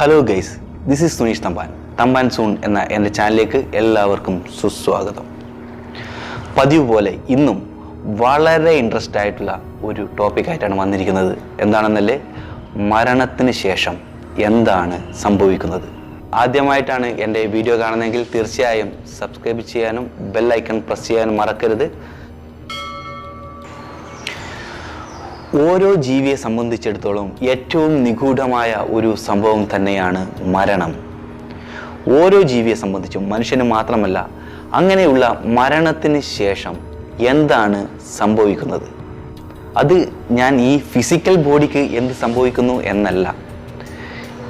Hello guys this is Suneesh Thampan Thampan soon എന്ന എന്റെ ചാനലിലേക്ക് എല്ലാവർക്കും സുസ്വാഗതം. പതിവ് പോലെ ഇന്നും വളരെ ഇൻട്രസ്റ്റ് ആയിട്ടുള്ള ഒരു ടോപ്പിക്കായിട്ടാണ് വന്നിരിക്കുന്നത്. എന്താണെന്നല്ലേ? മരണത്തിന് ശേഷം എന്താണ് സംഭവിക്കുന്നത്? ആദ്യമായിട്ടാണ് എന്റെ വീഡിയോ കാണുന്നതെങ്കിൽ തീർച്ചയായും സബ്സ്ക്രൈബ് ചെയ്യാനും ബെല്ലൈക്കൺ പ്രസ് ചെയ്യാനും മറക്കരുത്. ഓരോ ജീവിയെ സംബന്ധിച്ചിടത്തോളം ഏറ്റവും നിഗൂഢമായ ഒരു സംഭവം തന്നെയാണ് മരണം. ഓരോ ജീവിയെ സംബന്ധിച്ചും മനുഷ്യന് മാത്രമല്ല അങ്ങനെയുള്ള മരണത്തിന് ശേഷം എന്താണ് സംഭവിക്കുന്നത്? അത് ഞാൻ ഈ ഫിസിക്കൽ ബോഡിക്ക് എന്ത് സംഭവിക്കുന്നു എന്നല്ല.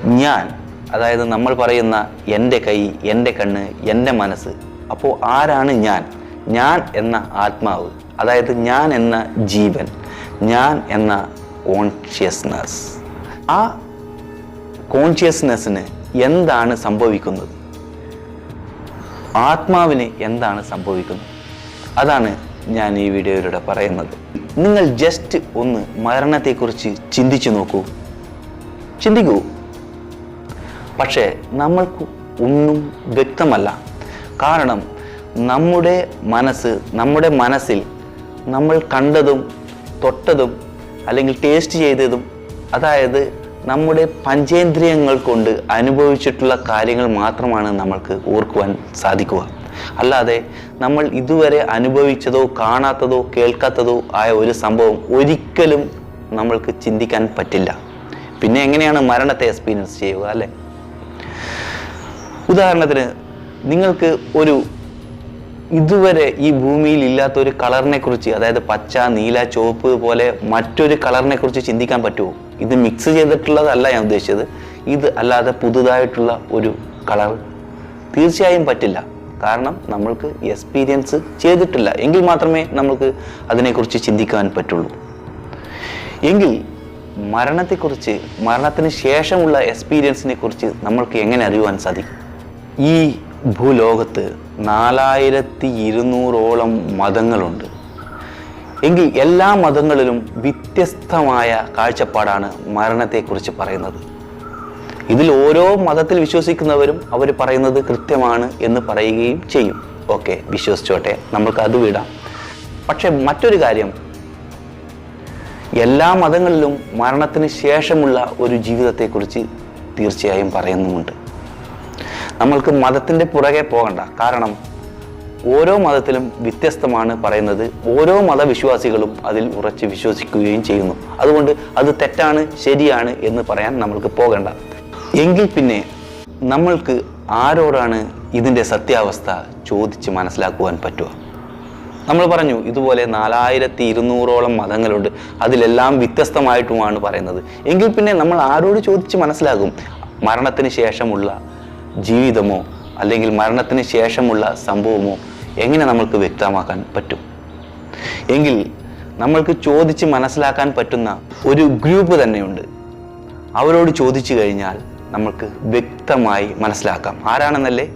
ഞാൻ അതായത് നമ്മൾ പറയുന്ന എന്റെ കൈ എന്റെ കണ്ണ് എന്റെ മനസ്സ് അപ്പോൾ ആരാണ് ഞാൻ? ഞാൻ എന്ന ആത്മാവ് അതായത് ഞാൻ എന്ന ജീവൻ. ഞാൻ എന്ന കോൺഷ്യസ്നസ് ആ കോൺഷ്യസ്നെസ്സിന് എന്താണ് സംഭവിക്കുന്നത്? ആത്മാവിന് എന്താണ് സംഭവിക്കുന്നത്? അതാണ് ഞാൻ ഈ വീഡിയോയിലൂടെ പറയുന്നത്. നിങ്ങൾ ജസ്റ്റ് ഒന്ന് മരണത്തെക്കുറിച്ച് ചിന്തിച്ചു നോക്കൂ. ചിന്തിക്കൂ. പക്ഷേ നമ്മൾക്ക് ഒന്നും വ്യക്തമല്ല. കാരണം നമ്മുടെ മനസ്സ് നമ്മുടെ മനസ്സിൽ നമ്മൾ കണ്ടതും തൊട്ടതും അല്ലെങ്കിൽ ടേസ്റ്റ് ചെയ്തതും അതായത് നമ്മുടെ പഞ്ചേന്ദ്രിയങ്ങൾ കൊണ്ട് അനുഭവിച്ചിട്ടുള്ള കാര്യങ്ങൾ മാത്രമാണ് നമ്മൾക്ക് ഓർക്കുവാൻ സാധിക്കുക. അല്ലാതെ നമ്മൾ ഇതുവരെ അനുഭവിച്ചതോ കാണാത്തതോ കേൾക്കാത്തതോ ആയ ഒരു സംഭവം ഒരിക്കലും നമ്മൾക്ക് ചിന്തിക്കാൻ പറ്റില്ല. പിന്നെ എങ്ങനെയാണ് മരണത്തെ എക്സ്പീരിയൻസ് ചെയ്യുക അല്ലേ? ഉദാഹരണത്തിന് നിങ്ങൾക്ക് ഒരു ഇതുവരെ ഈ ഭൂമിയിൽ ഇല്ലാത്ത ഒരു കളറിനെ കുറിച്ച് അതായത് പച്ച നീല ചുവപ്പ് പോലെ മറ്റൊരു കളറിനെ കുറിച്ച് ചിന്തിക്കാൻ പറ്റുമോ? ഇത് മിക്സ് ചെയ്തിട്ടുള്ളതല്ല ഞാൻ ഉദ്ദേശിച്ചത്. ഇത് അല്ലാതെ പുതുതായിട്ടുള്ള ഒരു കളർ തീർച്ചയായും പറ്റില്ല. കാരണം നമ്മൾക്ക് എക്സ്പീരിയൻസ് ചെയ്തിട്ടില്ല. എങ്കിൽ മാത്രമേ നമ്മൾക്ക് അതിനെക്കുറിച്ച് ചിന്തിക്കാൻ പറ്റുള്ളൂ. എങ്കിൽ മരണത്തെക്കുറിച്ച് മരണത്തിന് ശേഷമുള്ള എക്സ്പീരിയൻസിനെ കുറിച്ച് നമ്മൾക്ക് എങ്ങനെ അറിയുവാൻ സാധിക്കും? ഈ ഭൂലോകത്ത് നാലായിരത്തി ഇരുന്നൂറോളം മതങ്ങളുണ്ട്. എങ്കിൽ എല്ലാ മതങ്ങളിലും വ്യത്യസ്തമായ കാഴ്ചപ്പാടാണ് മരണത്തെക്കുറിച്ച് പറയുന്നത്. ഇതിൽ ഓരോ മതത്തിൽ വിശ്വസിക്കുന്നവരും അവർ പറയുന്നത് കൃത്യമാണ് എന്ന് പറയുകയും ചെയ്യും. ഓക്കെ വിശ്വസിച്ചോട്ടെ നമുക്ക് അത് വിടാം. പക്ഷെ മറ്റൊരു കാര്യം എല്ലാ മതങ്ങളിലും മരണത്തിന് ശേഷമുള്ള ഒരു ജീവിതത്തെക്കുറിച്ച് തീർച്ചയായും പറയുന്നുമുണ്ട്. നമ്മൾക്ക് മതത്തിന്റെ പുറകെ പോകണ്ട. കാരണം ഓരോ മതത്തിലും വ്യത്യസ്തമാണ് പറയുന്നത്. ഓരോ മതവിശ്വാസികളും അതിൽ ഉറച്ച് വിശ്വസിക്കുകയും ചെയ്യുന്നു. അതുകൊണ്ട് അത് തെറ്റാണ് ശരിയാണ് എന്ന് പറയാൻ നമ്മൾക്ക് പോകണ്ട. എങ്കിൽ പിന്നെ നമ്മൾക്ക് ആരോടാണ് ഇതിന്റെ സത്യാവസ്ഥ ചോദിച്ച് മനസ്സിലാക്കുവാൻ പറ്റുക? നമ്മൾ പറഞ്ഞു ഇതുപോലെ നാലായിരത്തി ഇരുന്നൂറോളം മതങ്ങളുണ്ട്. അതിലെല്ലാം വ്യത്യസ്തമായിട്ടുമാണ് പറയുന്നത്. എങ്കിൽ പിന്നെ നമ്മൾ ആരോട് ചോദിച്ച് മനസ്സിലാകും? മരണത്തിന് ശേഷമുള്ള ജീവിതമോ അല്ലെങ്കിൽ മരണത്തിന് ശേഷമുള്ള സംഭവമോ എങ്ങനെ നമ്മൾക്ക് വ്യക്തമാക്കാൻ പറ്റും? എങ്കിൽ നമ്മൾക്ക് ചോദിച്ച് മനസ്സിലാക്കാൻ പറ്റുന്ന ഒരു ഗ്രൂപ്പ് തന്നെയുണ്ട്. അവരോട് ചോദിച്ചു കഴിഞ്ഞാൽ നമ്മൾക്ക് വ്യക്തമായി മനസ്സിലാക്കാം. ആരാണെന്നല്ലേ?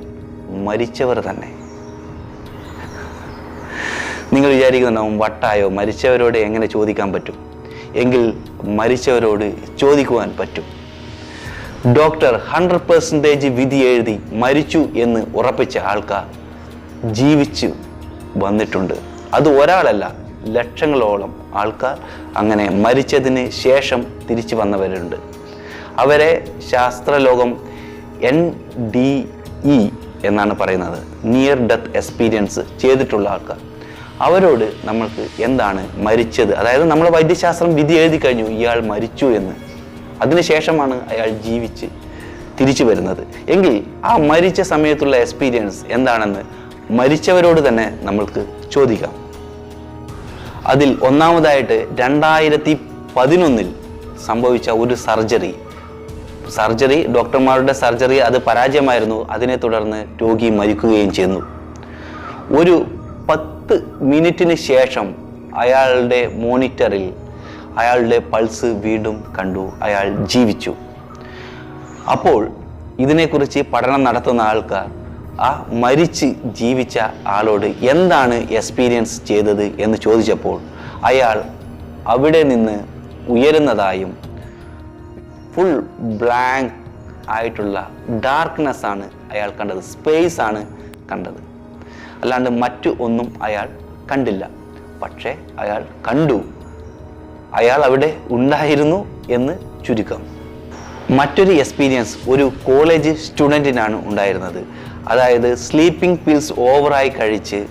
മരിച്ചവർ തന്നെ. നിങ്ങൾ വിചാരിക്കുന്നുണ്ടാവും വട്ടായോ മരിച്ചവരോട് എങ്ങനെ ചോദിക്കാൻ പറ്റും? എങ്കിൽ മരിച്ചവരോട് ചോദിക്കുവാൻ പറ്റും. ഡോക്ടർ ഹൺഡ്രഡ് പെർസെന്റേജ് വിധി എഴുതി മരിച്ചു എന്ന് ഉറപ്പിച്ച ആൾക്കാർ ജീവിച്ചു വന്നിട്ടുണ്ട്. അത് ഒരാളല്ല ലക്ഷങ്ങളോളം ആൾക്കാർ അങ്ങനെ മരിച്ചതിന് ശേഷം തിരിച്ചു വന്നവരുണ്ട്. അവരെ ശാസ്ത്രലോകം എൻ ഡി ഇ എന്നാണ് പറയുന്നത്. നിയർ ഡെത്ത് എക്സ്പീരിയൻസ് ചെയ്തിട്ടുള്ള ആൾക്കാർ. അവരോട് നമ്മൾക്ക് എന്താണ് മരിച്ചത്? അതായത് നമ്മൾ വൈദ്യശാസ്ത്രം വിധി എഴുതി കഴിഞ്ഞു ഇയാൾ മരിച്ചു എന്ന്. അതിനുശേഷമാണ് അയാൾ ജീവിച്ച് തിരിച്ചു വരുന്നത്. എങ്കിൽ ആ മരിച്ച സമയത്തുള്ള എക്സ്പീരിയൻസ് എന്താണെന്ന് മരിച്ചവരോട് തന്നെ നമ്മൾക്ക് ചോദിക്കാം. അതിൽ ഒന്നാമതായിട്ട് രണ്ടായിരത്തി പതിനൊന്നിൽ സംഭവിച്ച ഒരു സർജറി. സർജറി ഡോക്ടർമാരുടെ സർജറി അത് പരാജയമായിരുന്നു. അതിനെ തുടർന്ന് രോഗി മരിക്കുകയും ചെയ്യുന്നു ഒരു പത്ത് മിനിറ്റിന് ശേഷം അയാളുടെ മോണിറ്ററിൽ അയാളുടെ പൾസ് വീണ്ടും കണ്ടു അയാൾ ജീവിച്ചു. അപ്പോൾ ഇതിനെക്കുറിച്ച് പഠനം നടത്തുന്ന ആൾക്കാർ ആ മരിച്ച് ജീവിച്ച ആളോട് എന്താണ് എക്സ്പീരിയൻസ് ചെയ്തത്? എന്ന് ചോദിച്ചപ്പോൾ അയാൾ അവിടെ നിന്ന് ഉയരുന്നതായും ഫുൾ ബ്ലാങ്ക് ആയിട്ടുള്ള ഡാർക്ക്നെസ് ആണ് അയാൾ കണ്ടത് സ്പേസ് ആണ് കണ്ടത്. അല്ലാണ്ട് മറ്റു ഒന്നും അയാൾ കണ്ടില്ല. പക്ഷേ അയാൾ കണ്ടു. അയാൾ അവിടെ ഉണ്ടായിരുന്നു എന്ന് ചുരുക്കം. മറ്റൊരു എക്സ്പീരിയൻസ് ഒരു കോളേജ് സ്റ്റുഡന്റിനാണ് ഉണ്ടായിരുന്നത്. അതായത് സ്ലീപ്പിംഗ് പിൽസ് ഓവറായി കഴിച്ച്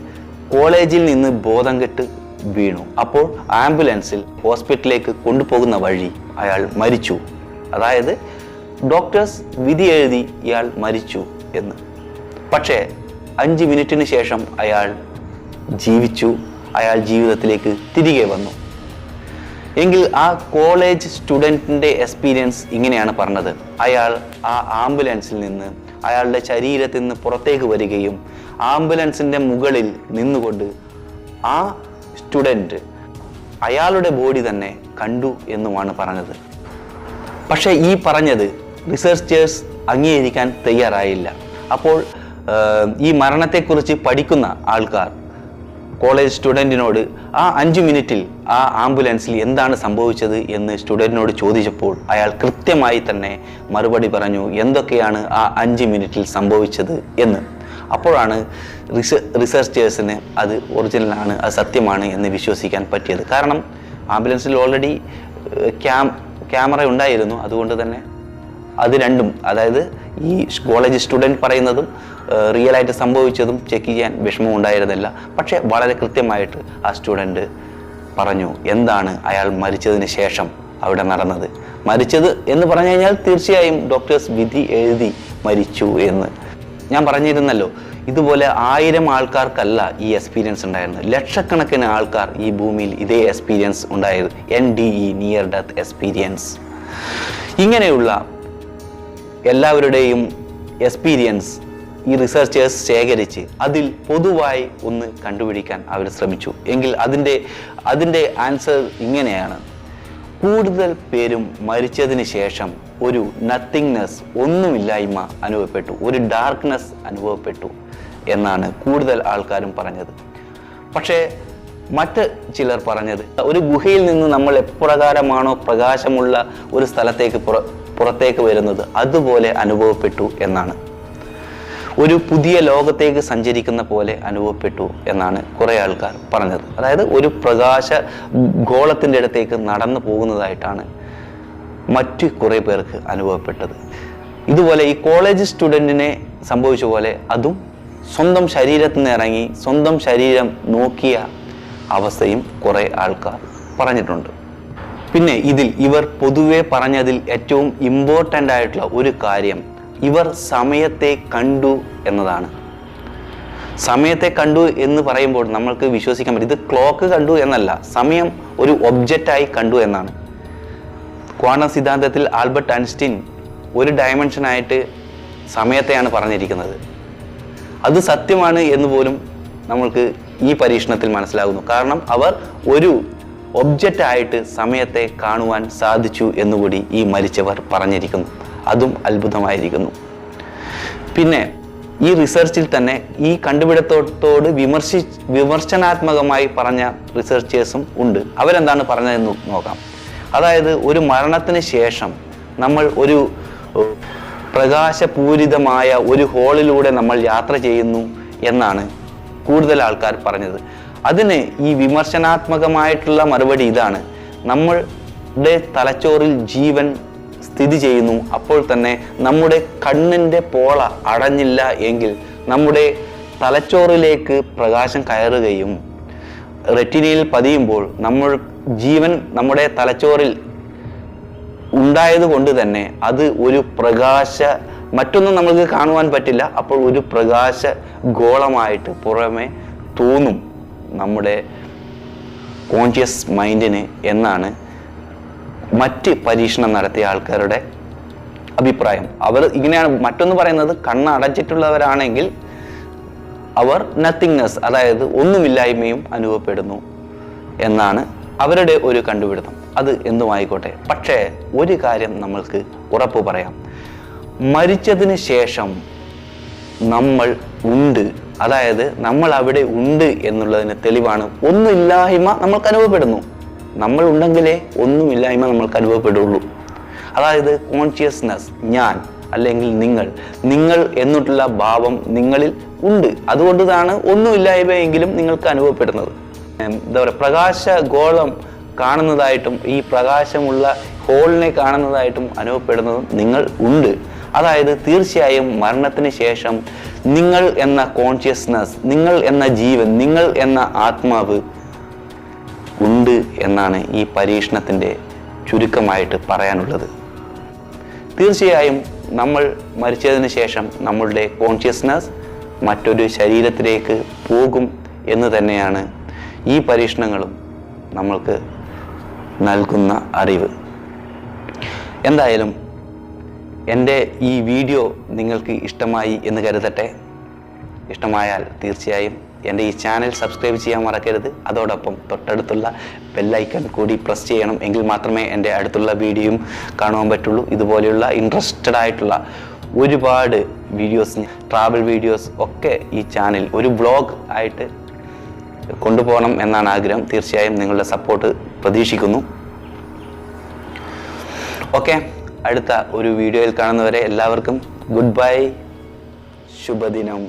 കോളേജിൽ നിന്ന് ബോധം കെട്ട് വീണു. അപ്പോൾ ആംബുലൻസിൽ ഹോസ്പിറ്റലിലേക്ക് കൊണ്ടുപോകുന്ന വഴി അയാൾ മരിച്ചു. അതായത് ഡോക്ടേഴ്സ് വിധി എഴുതി ഇയാൾ മരിച്ചു എന്ന്. പക്ഷേ അഞ്ച് മിനിറ്റിന് ശേഷം അയാൾ ജീവിച്ചു. അയാൾ ജീവിതത്തിലേക്ക് തിരികെ വന്നു. എങ്കിൽ ആ കോളേജ് സ്റ്റുഡന്റിന്റെ എക്സ്പീരിയൻസ് ഇങ്ങനെയാണ് പറഞ്ഞത്. അയാൾ ആ ആംബുലൻസിൽ നിന്ന് അയാളുടെ ശരീരത്തിൽ നിന്ന് പുറത്തേക്ക് വരികയും ആംബുലൻസിന്റെ മുകളിൽ നിന്നുകൊണ്ട് ആ സ്റ്റുഡന്റ് അയാളുടെ ബോഡി തന്നെ കണ്ടു എന്നുമാണ് പറഞ്ഞത്. പക്ഷേ ഈ പറഞ്ഞത് റിസർച്ചേഴ്സ് അംഗീകരിക്കാൻ തയ്യാറായില്ല. അപ്പോൾ ഈ മരണത്തെക്കുറിച്ച് പഠിക്കുന്ന ആൾക്കാർ കോളേജ് സ്റ്റുഡന്റിനോട് ആ അഞ്ച് മിനിറ്റിൽ ആ ആംബുലൻസിൽ എന്താണ് സംഭവിച്ചത് എന്ന് സ്റ്റുഡന്റിനോട് ചോദിച്ചപ്പോൾ അയാൾ കൃത്യമായി തന്നെ മറുപടി പറഞ്ഞു എന്തൊക്കെയാണ് ആ അഞ്ച് മിനിറ്റിൽ സംഭവിച്ചത് എന്ന്? അപ്പോഴാണ് റിസ റിസർച്ചേഴ്സിന് അത് ഒറിജിനലാണ് അത് സത്യമാണ് എന്ന് വിശ്വസിക്കാൻ പറ്റിയത്. കാരണം ആംബുലൻസിൽ ഓൾറെഡി ക്യാം ക്യാമറ ഉണ്ടായിരുന്നു. അതുകൊണ്ട് തന്നെ അത് രണ്ടും അതായത് ഈ കോളേജ് സ്റ്റുഡന്റ് പറയുന്നതും റിയൽ ആയിട്ട് സംഭവിച്ചതും ചെക്ക് ചെയ്യാൻ വിഷമം ഉണ്ടായിരുന്നില്ല. പക്ഷേ വളരെ കൃത്യമായിട്ട് ആ സ്റ്റുഡന്റ് പറഞ്ഞു എന്താണ് അയാൾ മരിച്ചതിന് ശേഷം അവിടെ നടന്നത്? മരിച്ചത് എന്ന് പറഞ്ഞു കഴിഞ്ഞാൽ തീർച്ചയായും ഡോക്ടേഴ്സ് വിധി എഴുതി മരിച്ചു എന്ന്. ഞാൻ പറഞ്ഞിരുന്നല്ലോ ഇതുപോലെ ആയിരം ആൾക്കാർക്കല്ല ഈ എക്സ്പീരിയൻസ് ഉണ്ടായിരുന്നത്. ലക്ഷക്കണക്കിന് ആൾക്കാർ ഈ ഭൂമിയിൽ ഇതേ എക്സ്പീരിയൻസ് ഉണ്ടായത് N D E near death experience ഇങ്ങനെയുള്ള എല്ലാവരുടെയും എക്സ്പീരിയൻസ് ഈ റിസർച്ചേഴ്സ് ശേഖരിച്ച് അതിൽ പൊതുവായി ഒന്ന് കണ്ടുപിടിക്കാൻ അവർ ശ്രമിച്ചു. എങ്കിൽ അതിന്റെ അതിന്റെ ആൻസർ ഇങ്ങനെയാണ്. കൂടുതൽ പേരും മരിച്ചതിന് ശേഷം ഒരു നത്തിങ്നെസ് ഒന്നുമില്ലായ്മ അനുഭവപ്പെട്ടു. ഒരു ഡാർക്ക്നെസ് അനുഭവപ്പെട്ടു എന്നാണ് കൂടുതൽ ആൾക്കാരും പറഞ്ഞത്. പക്ഷേ മറ്റ് ചിലർ പറഞ്ഞത് ഒരു ഗുഹയിൽ നിന്ന് നമ്മൾ എപ്രകാരമാണോ പ്രകാശമുള്ള ഒരു സ്ഥലത്തേക്ക് പുറ പുറത്തേക്ക് വരുന്നത് അതുപോലെ അനുഭവപ്പെട്ടു എന്നാണ്. ഒരു പുതിയ ലോകത്തേക്ക് സഞ്ചരിക്കുന്ന പോലെ അനുഭവപ്പെട്ടു എന്നാണ് കുറേ ആൾക്കാർ പറഞ്ഞത്. അതായത് ഒരു പ്രകാശ ഗോളത്തിന്റെ അടുത്തേക്ക് നടന്നു പോകുന്നതായിട്ടാണ് മറ്റു കുറേ പേർക്ക് അനുഭവപ്പെട്ടത്. ഇതുപോലെ ഈ കോളേജ് സ്റ്റുഡന്റിനെ സംഭവിച്ച പോലെ അതും സ്വന്തം ശരീരത്തിൽ നിന്ന് ഇറങ്ങി സ്വന്തം ശരീരം നോക്കിയ അവസ്ഥയും കുറേ ആൾക്കാർ പറഞ്ഞിട്ടുണ്ട്. പിന്നെ ഇതിൽ ഇവർ പൊതുവെ പറഞ്ഞതിൽ ഏറ്റവും ഇമ്പോർട്ടന്റ് ആയിട്ടുള്ള ഒരു കാര്യം ഇവർ സമയത്തെ കണ്ടു എന്നതാണ്. സമയത്തെ കണ്ടു എന്ന് പറയുമ്പോൾ നമ്മൾക്ക് വിശ്വസിക്കാൻ പറ്റും. ഇത് ക്ലോക്ക് കണ്ടു എന്നല്ല സമയം ഒരു ഒബ്ജക്റ്റായി കണ്ടു എന്നാണ്. ക്വാണ്ടം സിദ്ധാന്തത്തിൽ ആൽബർട്ട് ഐൻസ്റ്റീൻ ഒരു ഡയമെൻഷനായിട്ട് സമയത്തെയാണ് പറഞ്ഞിരിക്കുന്നത്. അത് സത്യമാണ് എന്ന് പോലും നമ്മൾക്ക് ഈ പരീക്ഷണത്തിൽ മനസ്സിലാകുന്നു. കാരണം അവർ ഒരു ഒബ്ജക്റ്റായിട്ട് സമയത്തെ കാണുവാൻ സാധിച്ചു എന്നുകൂടി ഈ മരിച്ചവർ പറഞ്ഞിരിക്കുന്നു. അതും അത്ഭുതമായിരിക്കുന്നു. പിന്നെ ഈ റിസർച്ചിൽ തന്നെ ഈ കണ്ടുപിടുത്തത്തോട് വിമർശി വിമർശനാത്മകമായി പറഞ്ഞ റിസർച്ചേഴ്സും ഉണ്ട്. അവരെന്താണ് പറഞ്ഞതെന്ന് നോക്കാം. അതായത് ഒരു മരണത്തിന് ശേഷം നമ്മൾ ഒരു പ്രകാശപൂരിതമായ ഒരു ഹോളിലൂടെ നമ്മൾ യാത്ര ചെയ്യുന്നു എന്നാണ് കൂടുതൽ ആൾക്കാർ പറഞ്ഞത്. അതിന് ഈ വിമർശനാത്മകമായിട്ടുള്ള മറുപടി ഇതാണ്. നമ്മളുടെ തലച്ചോറിൽ ജീവൻ സ്ഥിതി ചെയ്യുന്നു. അപ്പോൾ തന്നെ നമ്മുടെ കണ്ണിന്റെ പോള അടഞ്ഞില്ല എങ്കിൽ നമ്മുടെ തലച്ചോറിലേക്ക് പ്രകാശം കയറുകയും റെറ്റിനയിൽ പതിയുമ്പോൾ നമ്മൾ ജീവൻ നമ്മുടെ തലച്ചോറിൽ ഉണ്ടായതുകൊണ്ട് തന്നെ അത് ഒരു പ്രകാശ മറ്റൊന്നും നമുക്ക് കാണുവാൻ പറ്റില്ല. അപ്പോൾ ഒരു പ്രകാശ ഗോളമായിട്ട് പുറമെ തോന്നും നമ്മുടെ കോൺഷ്യസ് മൈൻഡിന് എന്നാണ് മറ്റ് പരീക്ഷണം നടത്തിയ ആൾക്കാരുടെ അഭിപ്രായം. അവർ ഇങ്ങനെയാണ് മറ്റൊന്ന് പറയുന്നത് കണ്ണ് അടച്ചിട്ടുള്ളവരാണെങ്കിൽ അവർ നത്തിങ്നെസ് അതായത് ഒന്നുമില്ലായ്മയും അനുഭവപ്പെടുന്നു എന്നാണ് അവരുടെ ഒരു കണ്ടുപിടുത്തം. അത് എന്തുമായിക്കോട്ടെ. പക്ഷേ ഒരു കാര്യം നമ്മൾക്ക് ഉറപ്പ് പറയാം. മരിച്ചതിന് ശേഷം നമ്മൾ ഉണ്ട്. അതായത് നമ്മൾ അവിടെ ഉണ്ട് എന്നുള്ളതിന് തെളിവാണ്. ഒന്നുമില്ലായ്മ നമ്മൾക്ക് അനുഭവപ്പെടുന്നു. നമ്മൾ ഉണ്ടെങ്കിലേ ഒന്നുമില്ലായ്മ നമ്മൾക്ക് അനുഭവപ്പെടുള്ളൂ. അതായത് കോൺഷ്യസ്നെസ് ഞാൻ അല്ലെങ്കിൽ നിങ്ങൾ നിങ്ങൾ എന്നിട്ടുള്ള ഭാവം നിങ്ങളിൽ ഉണ്ട്. അതുകൊണ്ടാണ് ഒന്നുമില്ലായ്മയെങ്കിലും നിങ്ങൾക്ക് അനുഭവപ്പെടുന്നത്. എന്താ പറയുക പ്രകാശ ഗോളം കാണുന്നതായിട്ടും ഈ പ്രകാശമുള്ള ഹോളിനെ കാണുന്നതായിട്ടും അനുഭവപ്പെടുന്നതും നിങ്ങൾ ഉണ്ട്. അതായത് തീർച്ചയായും മരണത്തിന് ശേഷം നിങ്ങൾ എന്ന കോൺഷ്യസ്നസ് നിങ്ങൾ എന്ന ജീവൻ നിങ്ങൾ എന്ന ആത്മാവ് ഉണ്ട് എന്നാണ് ഈ പരീക്ഷണത്തിന്റെ ചുരുക്കമായിട്ട് പറയാനുള്ളത്. തീർച്ചയായും നമ്മൾ മരിച്ചതിന് ശേഷം നമ്മളുടെ കോൺഷ്യസ്നസ് മറ്റൊരു ശരീരത്തിലേക്ക് പോകും എന്ന് തന്നെയാണ് ഈ പരീക്ഷണങ്ങളും നമ്മൾക്ക് നൽകുന്ന അറിവ്. എന്തായാലും എന്റെ ഈ വീഡിയോ നിങ്ങൾക്ക് ഇഷ്ടമായി എന്ന് കരുതട്ടെ. ഇഷ്ടമായാൽ തീർച്ചയായും എന്റെ ഈ ചാനൽ സബ്സ്ക്രൈബ് ചെയ്യാൻ മറക്കരുത്. അതോടൊപ്പം തൊട്ടടുത്തുള്ള ബെല്ലൈക്കൺ കൂടി പ്രസ് ചെയ്യണം. എങ്കിൽ മാത്രമേ എന്റെ അടുത്തുള്ള വീഡിയോയും കാണുവാൻ പറ്റുള്ളൂ. ഇതുപോലെയുള്ള ഇൻട്രസ്റ്റഡ് ആയിട്ടുള്ള ഒരുപാട് വീഡിയോസ് ട്രാവൽ വീഡിയോസ് ഒക്കെ ഈ ചാനൽ ഒരു വ്ളോഗ് ആയിട്ട് കൊണ്ടുപോകണം എന്നാണ് ആഗ്രഹം. തീർച്ചയായും നിങ്ങളുടെ സപ്പോർട്ട് പ്രതീക്ഷിക്കുന്നു. ഓക്കെ അടുത്ത ഒരു വീഡിയോയിൽ കാണുന്നവരെ എല്ലാവർക്കും ഗുഡ് ബൈ ശുഭദിനം.